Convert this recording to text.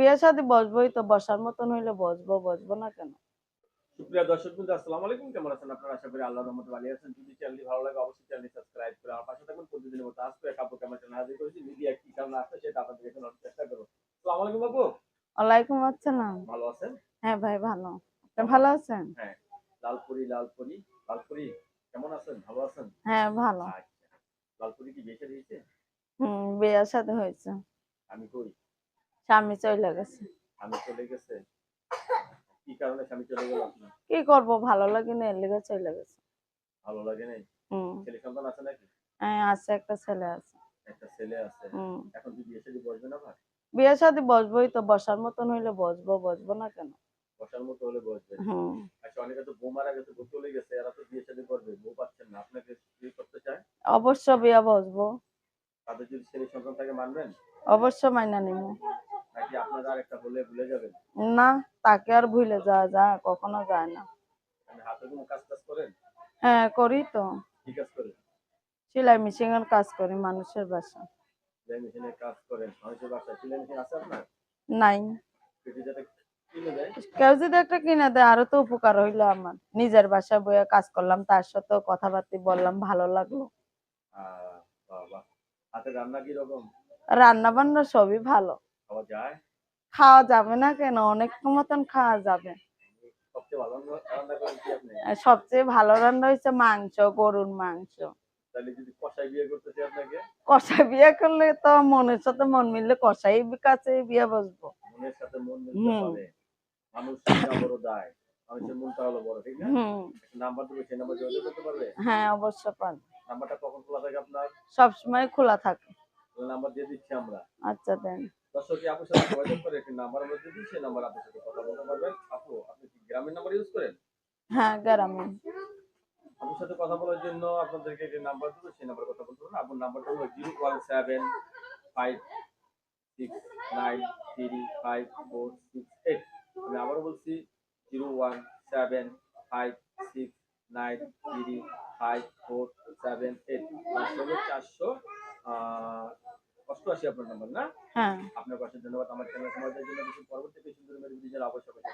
বিয়ে শাদী বসবোই তো বসার মতন হইলে বসবো বসবো না কেন? সুপ্রিয় দর্শক বন্ধু আসসালামু আলাইকুম। কেমন আছেন আপনারা? আশা করি আল্লাহর রহমতে ভালো আছেন। যদি চ্যানেলটি ভালো লাগে অবশ্যই চ্যানেলটি সাবস্ক্রাইব করে আমার পাশে থাকুন। প্রতিদিনের মতো আজকে এক আপু কেমন চ্যানেল হাজির করেছি। মিডিয়া কি কারণে আসছে সেটা আপনাদের জানার চেষ্টা করব। আসসালামু আলাইকুম আপু। ওয়ালাইকুম আসসালাম। ভালো আছেন? হ্যাঁ ভাই ভালো। আপনি ভালো আছেন? হ্যাঁ লালপুরি লালপুরি লালপুরি। কেমন আছেন? ভালো আছেন? হ্যাঁ ভালো। আচ্ছা। লালপুরি কি বেঁচে দিয়েছে হুম বিয়ের সাথে হয়েছে। আমি কই? স্বামী চলে গেছে। আমি চলে গেছে? কি কারণে স্বামী চলে গেল আপনার? কি করব ভালো লাগে না লেগে চলে গেছে। ভালো লাগে নাই? হুম। ছেলে সন্তান আছে নাকি? হ্যাঁ আছে একটা ছেলে আছে। একটা ছেলে আছে। এখন কি বিয়ে শাদী বসবে না ভাই? বিয়ে শাদী বসবোই তো বসার মতন হইলে বসবো বসবো না কেন? বসার মতো হলে বসবে। আচ্ছা অনেকে তো বউ মারা গেছে বউ চলে গেছে এরা তো বিয়ে শাদী করবে বউ পাচ্ছেন না আপনাকে বিয়ে করতে চায়? অবশ্য বিয়ে বসবো। তাদের যদি ছেলে সন্তান থাকে মানবেন? অবশ্য মাইনা নিব। না তাকে আর ভুলে যাওয়া যায় কখনো যায় না। হ্যাঁ করি তো। সেলাই মেশিন এর কাজ করি মানুষের বাসা। নাই। কেউ যদি একটা কিনে দেয় আরও তো উপকার হইল আমার। নিজের বাসায় বইয়ে কাজ করলাম তার সাথেও কথাবার্তা বললাম ভালো লাগল। রান্না বান্না সবই ভালো। খাওয়া যায়? খাওয়া যাবে না কেন? অনেক মতন খাওয়া যাবে। সবচেয়ে ভালো রান্না- হচ্ছে মাংস গরুর মাংস। কষাই বিয়ে করতে চাই বিয়ে করলে তো মনের সাথে মন মিললে কষাই কাছে বিয়ে বসবো। মন পারবে? হ্যাঁ অবশ্য পান নাম্বারটা কখন খোলা থাকে আপনার? সবসময় খোলা থাকে। নাম্বার দিয়ে দিচ্ছি আমরা। আচ্ছা দেন। দর্শক আপুর সাথে যোগাযোগ করে একটি নাম্বার আমরা দিই সেই নাম্বার আপনার সাথে কথা বলতে পারবেন। আপু আপনি কি গ্রামের নাম্বার ইউজ করেন? হ্যাঁ গ্রামে। আপুর সাথে কথা বলার জন্য আপনাদেরকে একটি নাম্বার দেবো সেই নাম্বার কথা বলতে পারবেন। আপুর নাম্বারটা হলো zero one seven five six nine three five four six eight. আমি আবারও বলছি zero one seven five six nine three five four seven eight. চারশো অষ্টআশি আপনার নাম্বার না? হ্যাঁ। আপনার পাশে ধন্যবাদ। আমার চ্যানেল সমাজের জন্য কিছু পরবর্তী কিছু সুন্দর ভিডিও আবশ্যক আছে